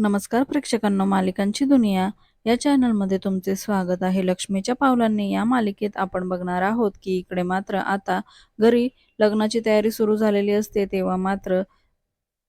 नमस्कार प्रेक्षकांनो मालिकांची दुनिया. या चॅनलमध्ये तुमचे स्वागत आहे. लक्ष्मीच्या पावलांनी या मालिकेत आपण बघणार आहोत की इकडे मात्र आता घरी लग्नाची तयारी सुरू झालेली असते. तेव्हा मात्र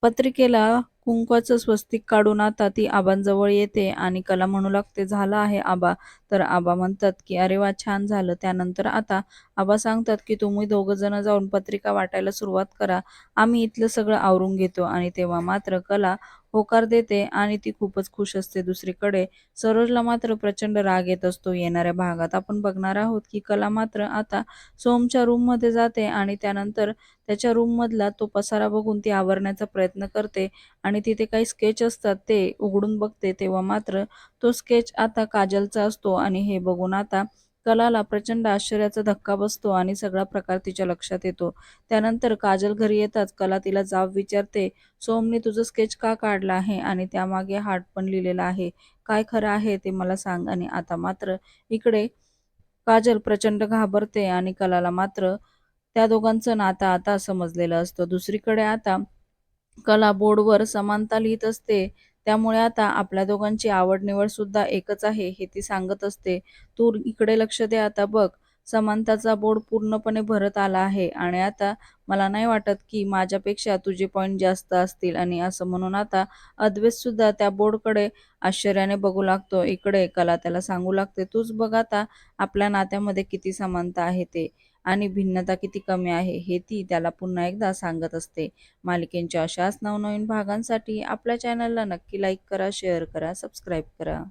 पत्रिकेला कुंकवाचं स्वस्तिक काढून आता ती आबांजवळ येते आणि कला म्हणू लागते झालं आहे आबा. तर आबा म्हणतात की अरे वा छान झालं. त्यानंतर आता आबा सांगतात की तुम्ही दोघं जण जाऊन पत्रिका वाटायला सुरुवात करा. आम्ही इथलं सगळं आवरून घेतो. आणि तेव्हा मात्र कला होकार देते आणि ती खूपच खुश असते. दुसरीकडे सरोजला मात्र प्रचंड राग येत असतो. येणाऱ्या भागात आपण बघणार आहोत की कला मात्र आता सोमच्या रूममध्ये जाते आणि त्यानंतर त्याच्या रूम मधला तो पसारा बघून ती आवरण्याचा प्रयत्न करते आणि तिथे काही स्केच असतात ते उघडून बघते. तेव्हा मात्र तो स्केच आता काजलचा असतो आणि हे बघून आता कलाला प्रचंड आश्चर्याचा धक्का बसतो आणि सगळा प्रकार तिच्या लक्षात येतो. त्यानंतर काजल घरी येताच कला तिला जाब विचारते सोमने तुझं स्केच का काढला आहे? आणि त्यामागे हार्ट पण लिहिलेला आहे. काय खरं आहे ते मला सांग. आणि आता मात्र इकडे काजल प्रचंड घाबरते आणि कलाला मात्र त्या दोघांचं नातं आता समजलेलं असतं. दुसरीकडे आता कला बोर्डवर समानता लिहित असते. त्यामुळे आता आपल्या दोघांची आवड निवड सुद्धा एकच आहे हे ती सांगत असते. तू इकडे लक्ष दे आता बघ. समानताचा बोर्ड पूर्णपणे भरत आला आहे आणि आता मला नाही वाटत की माझ्यापेक्षा तुझे पॉईंट जास्त असतील आणि असं म्हणून आता अद्वैत सुद्धा त्या बोर्डकडे आश्चर्याने बघू लागतो. इकडे कला त्याला सांगू लागते तूच बघ आता आपल्या नात्यामध्ये किती समानता आहे ते. आणि भिन्नता किती कमी आहे हे ती त्याला पुन्हा एकदा सांगत असते. मालिकेंच्या अशाच नवनवीन भागांसाठी आपल्या चॅनलला नक्की लाईक करा शेअर करा सबस्क्राईब करा.